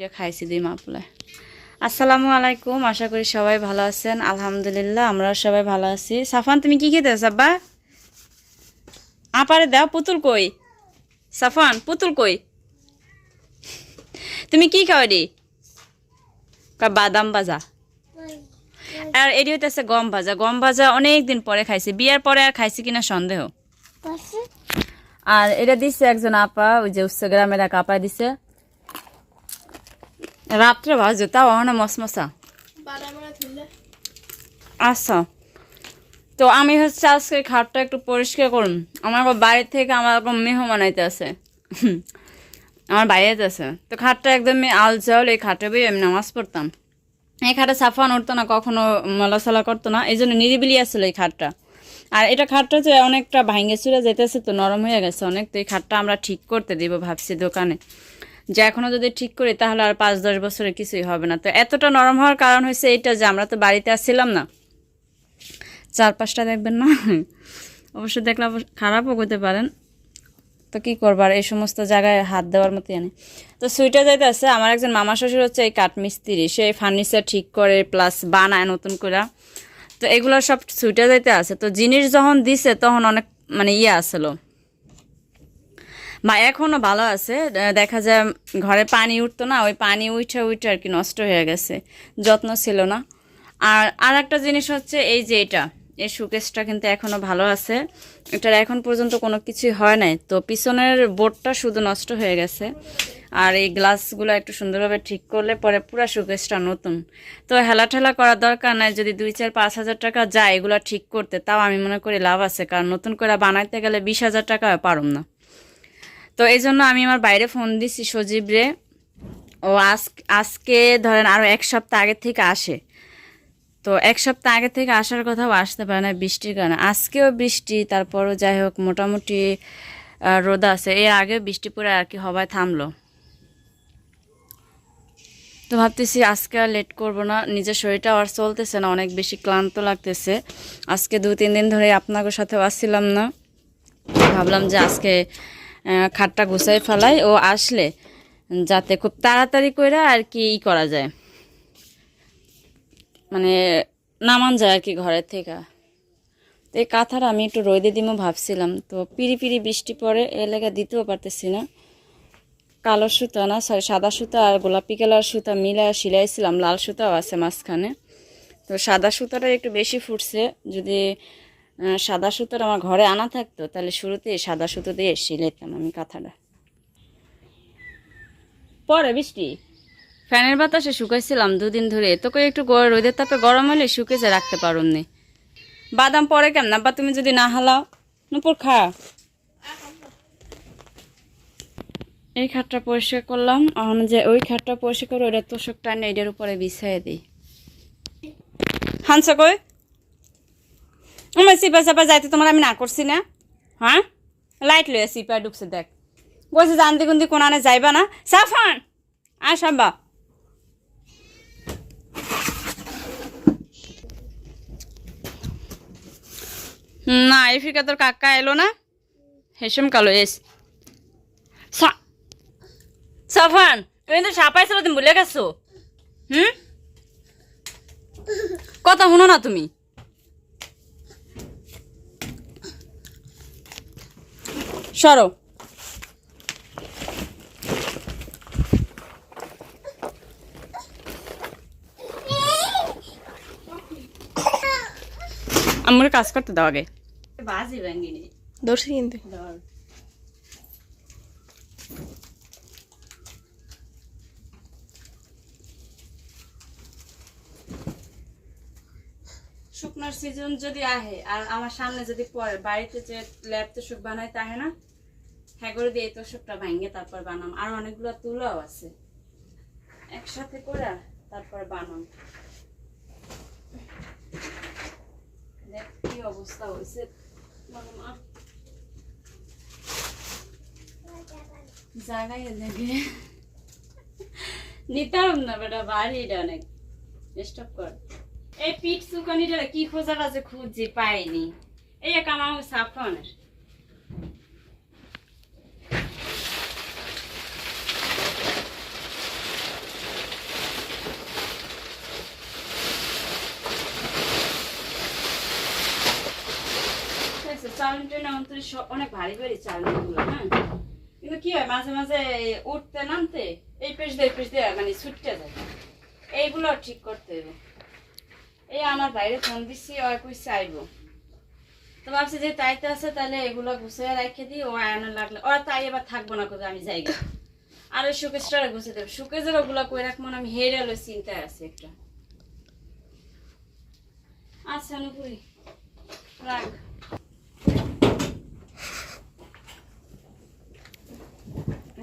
এটা খাইছি দুই মাপলায় আসসালামু আলাইকুম আশা করি সবাই ভালো আছেন। আলহামদুলিল্লাহ আমরাও সবাই ভালো আছি। সাফান তুমি কি খেতে আব্বা? আপারে দাও পুতুল কই? সাফান পুতুল কই? তুমি কি খাও রে বাদাম ভাজা। আর এটি হইতেছে গম ভাজা। গম ভাজা অনেক দিন পরে খাইছি। বিয়ার পরে আর খাইছি কিনা সন্দেহ। আর এটা দিচ্ছে একজন আপা ওই যে উচ্চ গ্রামের এক আপা দিছে। রাত্রে ভাজো তাও অনেক মশমশা আচ্ছা। তো আমি হচ্ছে আজকে খাটটা একটু পরিষ্কার করুন। আমার বাড়ির থেকে আমার মেহমান আইতে আছে। আমার বাইরেতে আছে। তো খাটটা একদমই আল চাউল এই খাটে বই আমি নামাজ পড়তাম। এই খাটে সাফান উঠতো না, কখনো মলাসলা করতো না। এই জন্য নিরিবিলি আসছিল এই খাটটা। আর এটা খাটটা যে অনেকটা ভাঙ্গে চুরে যেতেছে তো নরম হয়ে গেছে অনেক। তো এই খাটটা আমরা ঠিক করতে দিব ভাবছি দোকানে। যে এখনও যদি ঠিক করি, তাহলে আর পাঁচ, দশ বছরে কিছুই হবে না। তো এতটা নরম হওয়ার কারণ হয়েছে এইটা যে আমরা তো বাড়িতে আসছিলাম না। চার পাঁচটা দেখবেন না? অবশ্য দেখলে খারাপও করতে পারেন। তো কী করবার এই সমস্ত জায়গায় হাত দেওয়ার মতো জানি তো সুইটার যাইতে আছে, আমার একজন মামা শ্বশুর হচ্ছে এই কাঠমিস্ত্রি সে ফার্নিচার ঠিক করে প্লাস বানায় নতুন করে। তো এগুলো সব সুইটার যাইতে আছে। তো জিনিস যখন দিছে, তখন অনেক মানে ইয়ে আসলো। বা এখনও ভালো আছে দেখা যায় ঘরে পানি উঠতো না, ওই পানি উঠে উঠে আর কি নষ্ট হয়ে গেছে, যত্ন ছিল না। আর আর একটা জিনিস হচ্ছে এই যে এটা, এই সুকেসটা কিন্তু এখনও ভালো আছে, এটার এখন পর্যন্ত কোনো কিছুই হয় নাই। তো পিছনের বোর্ডটা শুধু নষ্ট হয়ে গেছে, আর এই গ্লাসগুলো একটু সুন্দরভাবে ঠিক করলে পরে পুরো সুকেসটা নতুন। তো হেলা ঠেলা করার দরকার নাই, যদি দুই চার পাঁচ হাজার টাকা যায় এগুলো ঠিক করতে, তাও আমি মনে করি লাভ আছে, কারণ নতুন করে বানাইতে গেলে বিশ হাজার টাকা পারুম না। তো এই জন্য আমি আমার বাইরে ফোন দিছি সজীব রে ও আজ আজকে ধরেন আরও এক সপ্তাহ আগের থেকে আসে। তো এক সপ্তাহ আগে থেকে আসার কথাও আসতে পারে না বৃষ্টির কারণে। আজকেও বৃষ্টি, তারপরও যাই হোক, মোটামুটি রোদ আছে। এর আগে বৃষ্টি পরে আর কি হবায় থামলো। তো ভাবতেছি আজকে আর লেট করব না। নিজের শরীরটা আর চলতেছে না, অনেক বেশি ক্লান্ত লাগতেছে। আজকে দু তিন দিন ধরে আপনাদের সাথেও আসছিলাম না। ভাবলাম যে আজকে খাটটা গুছাই ফেলাই ও আসলে যাতে খুব তাড়াতাড়ি করে আর কি ই করা যায়। মানে নামান যায় আর কি ঘরের থেকে। তো এই কাঁথার আমি একটু রোদে দিমও ভাবছিলাম। তো পিড়ি পিড়ি বৃষ্টি পরে এ দিতেও পারতেছি না। কালো সুতা না সরি সাদা সুতা আর গোলাপি কালার সুতা মিলে সিলাইছিলাম, লাল সুতাও আছে মাঝখানে। তো সাদা সুতাটা একটু বেশি ফুটছে, যদি সাদা সুতার আমার ঘরে আনা থাকতো, তাহলে শুরুতেই সাদা সুতো দিয়ে সিলাইতাম আমি কাঁথাটা। পরে বৃষ্টি, ফ্যানের বাতাসে শুকাইছিলাম দুদিন ধরে। তোকে একটু রোদের তাপে গরম হলে শুকেছে রাখতে পারুননি বাদাম পরে কেমন? বা তুমি যদি না হালাও, নুপুর খা। এই খাটটা পরিষ্কার করলাম। এখন যে ওই খাটটা পরিষ্কার করে ওটা তোষক টানে, এটার উপরে বিছাই দিই। হানসা কই? আমার সিপা চাপা যাইতে তোমার আমি না করছি না। হ্যাঁ? লাইট লয়ে সিপা ঢুকছে, দেখ। বলছে জানতে কুন্দি কোনানে যাইবা না। সাফান! আসাবা না এই ফিকা তোর কাকা এলো না? হেসম কালো, এস। সাফান, তুমি তো সাপাইছিল তুমি ভুলে গেছো। হুম? কথা শুনো না তুমি। সরো। আমার কাজ করতে দাও আগে। বাজি ভাঙ্গিনি দর্শি কিন্তু। শুকনার সিজন যদি আহে আর আমার সামনে যদি পড়ে বাড়িতে যে ল্যাব তোষক বানাইতে তাহে না? হ্যাঁ করে দিয়ে তোষকটা ভাঙে তারপর বানাম। আর অনেকগুলো তুলাও আছে। একসাথে করে তারপর বানাম। দেখ, কি অবস্থা হয়েছে। অনেক। কর। এই পিঠ কি খোঁজার আছে খুঁজছি পাইনি। এই কামাও সাফনের। সব অনেক ভারী ভারী হ্যাঁ? কিন্তু কি হয়, মাঝে মাঝে উঠতে নামতে এই পেশ দিয়ে পেশ দিয়ে মানে ছুটতে যায়। এইগুলো ঠিক করতে হবে। এই আমার বাইরে ফোন দিচ্ছি ওই তো ভাবছি যে তাইতে আছে, তাহলে এগুলো গুছিয়ে দিই, ও লাগলে। তাই এবার থাকব না কোথাও, আমি যাই আর ওই সুকেশটা গুছিয়ে দেবো ওগুলো কই রাখব না, আমি হেরে এলো, চিন্তায় আছে একটা। আচ্ছা নুপুরি, রাখ।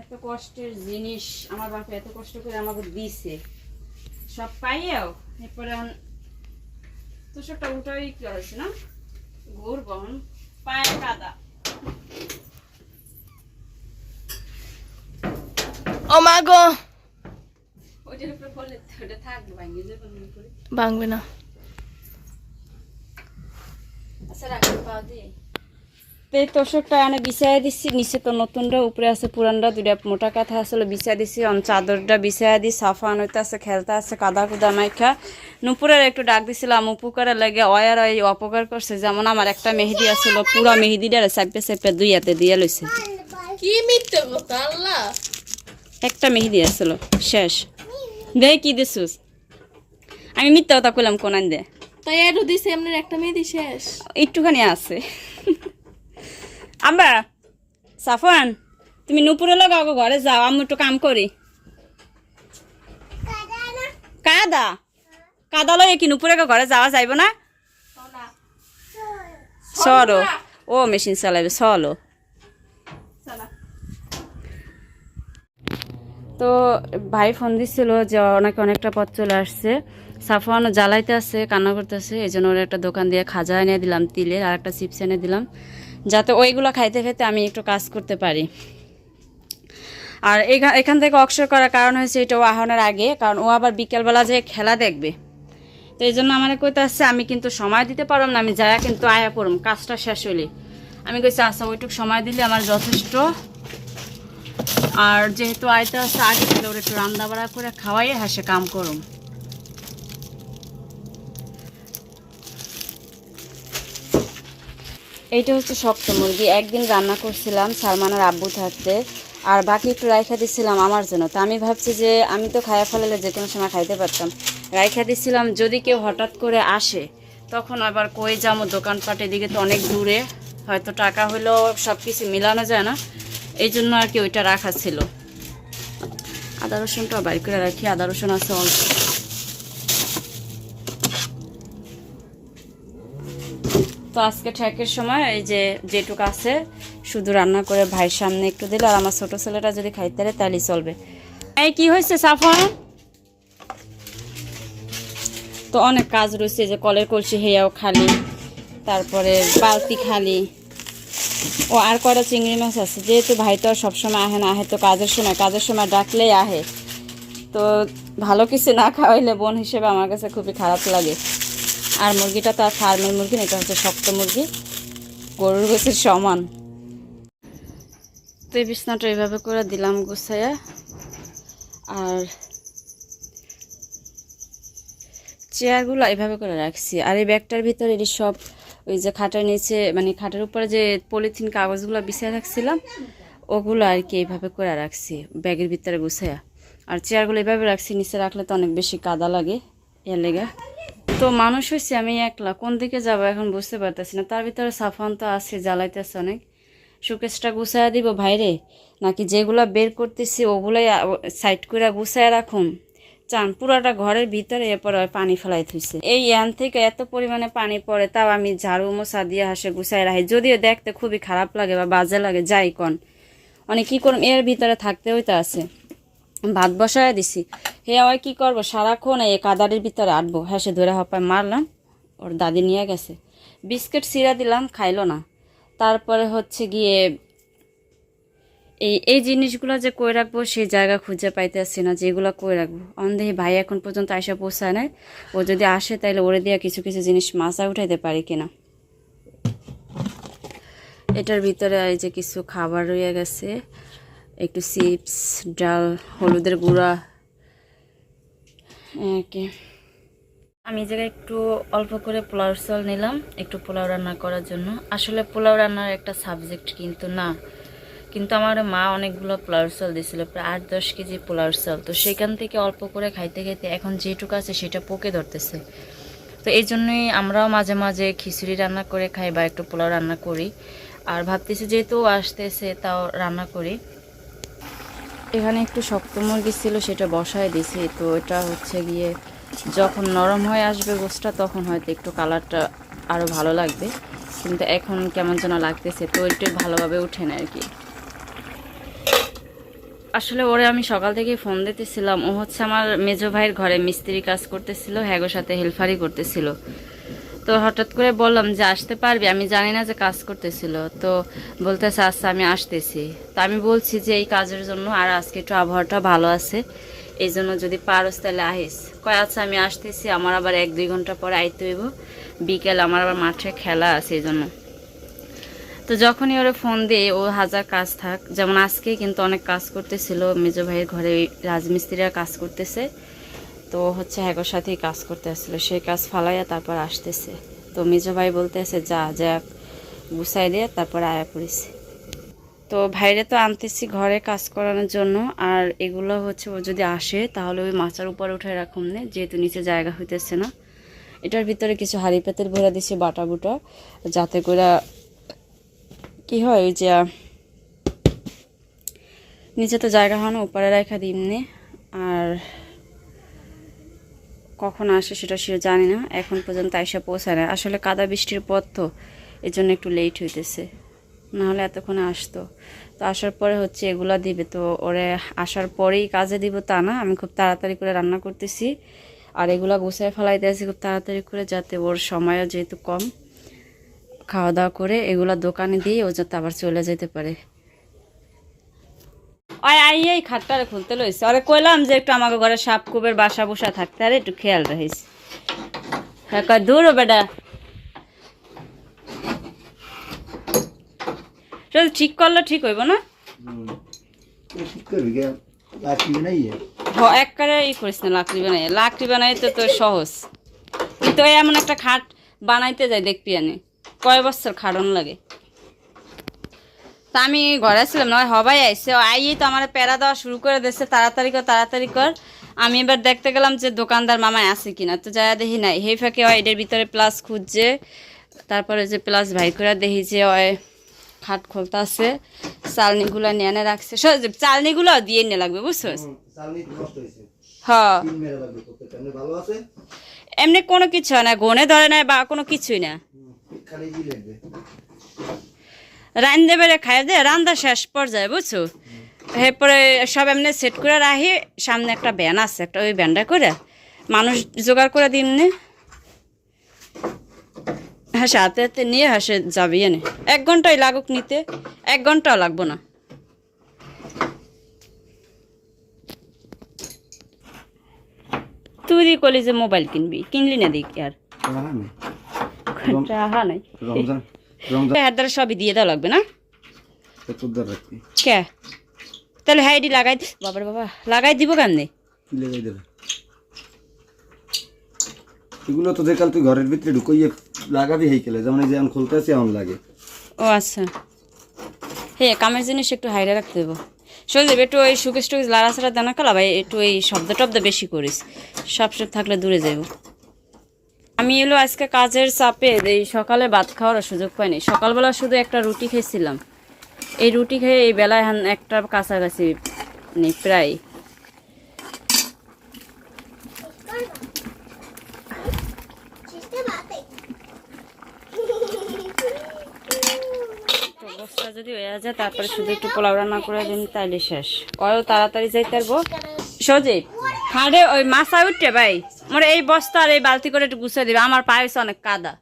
এত কষ্টের জিনিস আমার বাপে এত কষ্ট করে আমাকে দিছে। সব পাইয়াও এরপরে তো সবটা উঠাই কি হয়েছে না? ঘুর বহন পায়ে কাদা। ও মা গো। ওইটার উপরে বললে ওটা থাকবে ভাঙিয়ে যাবে ভাঙবে না। আচ্ছা রাখতে পাও দিয়ে তো এই তোষকটা এনে বিছাই দিচ্ছি নিচে তো নতুনটা উপরে আছে পুরানটা দুইটা মোটা কাঁথা আসলে বিছাই দিচ্ছি অন চাদরটা বিছাই দিই সাফা নইতে আছে খেলতে আছে কাদা কুদা মাইখা। নুপুরের একটু ডাক দিছিলাম উপকারে লাগে অয়ার ওই অপকার করছে যেমন আমার একটা মেহেদি আছিল পুরা মেহেদিটা চাপে চাপে দুই হাতে দিয়ে লইছে। কি মিথ্যে কথা আল্লাহ! একটা মেহেদি আসছিল শেষ। দে কি দিছুস? আমি মিথ্যা কথা কইলাম কোনান দে। তাই এরও দিছে এমনি একটা মেহেদি শেষ। একটুখানি আছে। আম্বা সাফান তুমি নুপুরে লাগাও ঘরে, যাও আমি একটু কাম করি। কাদা? কাদা লয়ে কি নুপুরে ঘরে যাওয়া যাইব না? সরো ও, মেশিন চালাবে চলো। তো ভাই ফোন দিছিল যে অনেকে অনেকটা পথ চলে আসছে। সাফওয়ানও জ্বালাইতে আছে, কান্না করতেছে, এই জন্য ওর একটা দোকান দিয়ে খাজা এনে দিলাম, তিলের আর একটা চিপস এনে দিলাম। যাতে ওইগুলো খাইতে খাইতে আমি একটু কাজ করতে পারি। আর এখা- এখান থেকে অক্ষর করার কারণ হয়েছে এটা ও আহনের আগে, কারণ ও আবার বিকেলবেলা যে খেলা দেখবে। তো এই জন্য আমার কইতে আসছে, আমি কিন্তু সময় দিতে পারলাম না, আমি যায়া কিন্তু আয়া পড়ম, কাজটা শেষ হইলে। আমি কইছি আচ্ছা ওইটুকু সময় দিলে আমার যথেষ্ট। আর যেহেতু আইতে আছে, আগে তাহলে ওর একটু রান্না বাড়া করে খাওয়াই হাসে কাম করুম। এইটা হচ্ছে শক্ত মুরগি। একদিন রান্না করছিলাম সালমানের আব্বু থাকতে, আর বাকি একটু রাইখা দিছিলাম আমার জন্য। তো আমি ভাবছি যে আমি তো খাইয়া ফেলালে যে কোনো সময় খাইতে পারতাম। রাইখা দিছিলাম, যদি কেউ হঠাৎ করে আসে, তখন আবার কই যাব দোকানপাট এদিকে তো অনেক দূরে, হয়তো টাকা হলেও সব কিছু মিলানো যায় না। এই জন্য আর কি ওইটা রাখা ছিল। আদা রসুনটা বাড়ি করে রাখি, আদা রসুন আছে অল্প তো আজকে ঠেকের সময় এই যে যেটুকু আছে, শুধু রান্না করে ভাইয়ের সামনে একটু দিলে, আর আমার ছোট ছেলেটা যদি খাইতে পারে তাহলেই চলবে। এই কি হয়েছে সাফন? তো অনেক কাজ রয়েছে যে কলের কলসি হেয়াও খালি, তারপরে বালতি খালি। ও, আর কটা চিংড়ি মাছ আছে? যেহেতু ভাই তো আর সবসময় আহে না, আহে তো কাজের সময় কাজের সময় ডাকলেই আহে। তো ভালো কিছু না খাওয়াইলে বোন হিসেবে আমার কাছে খুবই খারাপ লাগে। আর মুরগিটা তো আর ফার্মের মুরগি না, এটা হচ্ছে শক্ত মুরগি। গরুর গোছের সমান। তো এই বিছনাটা এইভাবে করে দিলাম গুছাইয়া। আর চেয়ারগুলো এইভাবে করে রাখছি। আর এই ব্যাগটার ভিতরে এটি সব ওই যে খাটের নিচে মানে খাটের উপরে যে পলিথিন কাগজগুলো বিছিয়ে রাখছিলাম, ওগুলো আর কি এইভাবে করে রাখছি, ব্যাগের ভিতরে গুছাইয়া। আর চেয়ারগুলো এইভাবে রাখছি, নিচে রাখলে তো অনেক বেশি কাদা লাগে, এর লেগে। তো মানুষ হয়েছে আমি একলা। কোন দিকে যাব এখন বুঝতে পারতেছি না। তার ভিতরে সাফান তো আছে, জ্বালাইতেছে অনেক। সুকেশটা গুছাইয়া দিব ভাইরে। নাকি যেগুলা বের করতেছি, ওগুলাই সাইড করে গুছাইয়া রাখুন চান, পুরাটা ঘরের ভিতরে এরপর পানি ফেলাই থইছে। এই ইয়ান থেকে এত পরিমাণে পানি পড়ে, তাও আমি ঝাড়ু মশা দিয়ে হাসে গুছাই রাখি। যদিও দেখতে খুবই খারাপ লাগে বা বাজে লাগে, যাই কন। অনেক কী করুন এর ভিতরে থাকতে হইতে আছে ভাত বসায় দিছি। হে আবার কি করব? সারাক্ষণ এই কাদারের ভিতরে আটবো। হ্যাঁ সে ধরে হপায় মারলাম, ওর দাদি নিয়ে গেছে। বিস্কিট সিরা দিলাম, খাইলো না। তারপরে হচ্ছে গিয়ে এই এই জিনিসগুলো যে কই রাখব সেই জায়গা খুঁজে পাইতেছি না যেগুলো কই রাখব। অন্ধে ভাই এখন পর্যন্ত আইসা পৌঁছায় নাই। ও যদি আসে তাহলে ওরে দিয়ে কিছু কিছু জিনিস মাছা উঠাইতে পারি কিনা। এটার ভিতরে এই যে কিছু খাবার রয়ে গেছে। একটু চিপস, ডাল, হলুদের গুঁড়া আমি এই জায়গায় একটু অল্প করে পোলাও চাল নিলাম, একটু পোলাও রান্না করার জন্য। আসলে পোলাও রান্নার একটা সাবজেক্ট কিন্তু না। কিন্তু আমার মা অনেকগুলো পোলাওর চাল দিয়েছিল, প্রায় আট দশ কেজি পোলাওর চাল। তো সেখান থেকে অল্প করে খাইতে খাইতে এখন যেটুকু আছে সেটা পোকে ধরতেছে। তো এই জন্যই আমরাও মাঝে মাঝে খিচুড়ি রান্না করে খাই বা একটু পোলাও রান্না করি। আর ভাবতেছি যেহেতু আসতেছে তাও রান্না করি। এখানে একটু শক্ত মুরগি ছিল, সেটা বসায় দিছি। তো এটা হচ্ছে গিয়ে যখন নরম হয়ে আসবে গোসটা তখন হয়তো একটু কালারটা আরও ভালো লাগবে। কিন্তু এখন কেমন যেন লাগতেছে, তো একটু ভালোভাবে উঠে না আর কি। আসলে ওরে আমি সকাল থেকে ফোন দিতেছিলাম। ও হচ্ছে আমার মেজো ভাইয়ের ঘরে মিস্ত্রি কাজ করতেছিল হ্যাগোর সাথে হেলফারি করতেছিল। তো হঠাৎ করে বললাম যে আসতে পারবি, আমি জানি না যে কাজ করতেছিল। তো বলতেছে আচ্ছা আমি আসতেছি। তো আমি বলছি যে, এই কাজের জন্য আর আজকে একটু আবহাওয়াটা ভালো আছে, এই জন্য যদি পারস তাহলে আহিস। কয় আচ্ছা আমি আসতেছি, আমার আবার এক দুই ঘণ্টা পরে আইতে হইব। বিকেল আমার আবার মাঠে খেলা আছে এই জন্য। তো যখনই ওরা ফোন দিয়ে ও হাজার কাজ থাক, যেমন আজকে কিন্তু অনেক কাজ করতেছিল, মেজো ভাইয়ের ঘরে রাজমিস্ত্রিরা কাজ করতেছে। তো হচ্ছে হ্যাগোর সাথেই কাজ করতে আসছিল। সেই কাজ ফালাইয়া তারপর আসতেছে। তো মেজো ভাই বলতেছে, যা যা, গুছাই দিয়ে তারপর আয়া পড়েছে তো ভাইরে তো আনতেছি ঘরে কাজ করানোর জন্য। আর এগুলো হচ্ছে ও যদি আসে, তাহলে ওই মাচার উপরে উঠে রাখুন নে, যেহেতু নিচে জায়গা হইতেছে না। এটার ভিতরে কিছু হাড়ি পাতের ভরা দিছি বাটা বুটা, যাতে করে কি হয়, ওই যে নিচে তো জায়গা হয় না উপরে রেখা দিমনি আর কখন আসে সেটা সে জানি না। এখন পর্যন্ত আইসা পৌঁছায় না। আসলে কাদা বৃষ্টির পথ তো এই জন্য একটু লেট হইতেছে। নাহলে এতক্ষণে আসতো। তো আসার পরে হচ্ছে এগুলা দিবে। তো ওরে আসার পরেই কাজে দিব তা না। আমি খুব তাড়াতাড়ি করে রান্না করতেছি। আর এগুলা গুছায় ফেলাইতে আছি খুব তাড়াতাড়ি করে যাতে ওর সময়ও যেহেতু কম। খাওয়া দাওয়া করে এগুলা দোকানে দিয়ে ও যাতে আবার চলে যেতে পারে। ওই আই এই খাটটারে খুলতে লইছে। আরে কইলাম যে একটু আমাকে ঘরে সাপ কুবের বাসা বসা থাকতে। আরে একটু খেয়াল রাখিস। হ্যাঁ, কয় দূর বেটা। চল ঠিক করলে ঠিক হইব না? একবারে করিস না লাকড়ি বানাই। লাকড়ি বানাইতে তো সহজ। কিন্তু এমন একটা খাট বানাইতে যাই দেখবি আমি কয় বছর খাটন লাগে? তা আমি ঘরে ছিলাম নয় হবাই আইসে আইয়ে তো আমার প্যারা দেওয়া শুরু করে দিয়েছে। তাড়াতাড়ি কর তাড়াতাড়ি কর। আমি এবার দেখতে গেলাম যে দোকানদার মামায় আছে কিনা। তো যারা দেখি নাই। হে ফাঁকে হয় এটার ভিতরে প্লাস খুঁজছে। তারপরে যে প্লাস ভাই করে দেখি যে হয় খাট খোলতা আছে চালনিগুলো নিয়ে এনে রাখছে। চালনিগুলো দিয়ে নিয়ে লাগবে বুঝছ হ্যাঁ এমনি কোনো কিছু হয় না। গনে ধরে নাই বা কোনো কিছুই না। রান্ধে বেড়ে খাই দে রান্দা শেষ পর্যায়ে বুঝছ? এরপরে সব এমনি সেট করে রাখি সামনে একটা ব্যান আছে একটা ওই ব্যানটা করে মানুষ জোগাড় করে দিন নে। হ্যাঁ হাতে হাতে নিয়ে হাসে যাবি এনে। এক ঘন্টাই লাগুক নিতে এক ঘন্টাও লাগবো না। তুই দি কলি যে মোবাইল কিনবি কিনলি না দেখি আর। নেই। দ্বারা সবই দিয়ে দেওয়া লাগবে না? কে। তাহলে হ্যাঁ এটি লাগাই বাবার বাবা লাগাই দিব কেমনি? কি লেগে দেবে। এগুলো তো দেখাল তুই ঘরের ভিতরে ঢুকাইয়ে লাগাবি যেমন এই যেমন খুলতে আছে এমন লাগে। ও আচ্ছা। হে কামের জিনিস একটু হাইরে রাখতে দেবো সজীব একটু ওই সুকেশ টুকেশ লাড়াছাড়া দানা কালা ভাই একটু এই শব্দ টব্দ বেশি করিস। সব সব থাকলে দূরে যাইব। আমি এলো আজকে কাজের চাপে, এই সকালে ভাত খাওয়ার সুযোগ পাইনি। সকালবেলা শুধু একটা রুটি খেয়েছিলাম। এই রুটি খেয়ে এই বেলায় একটা কাছাকাছি নেই প্রায় তো যদি হয়ে যায়, তারপরে শুধু একটু পোলাও রান্না করে দিন, তাইলে শেষ। কয়ও তাড়াতাড়ি যাইতে পারব? সজীব হাড়ে ওই মাছা উঠে ভাই। মোর এই বস্তা আর এই বালতি করে একটু গুছিয়ে দিবে, আমার পায়েস অনেক কাদা।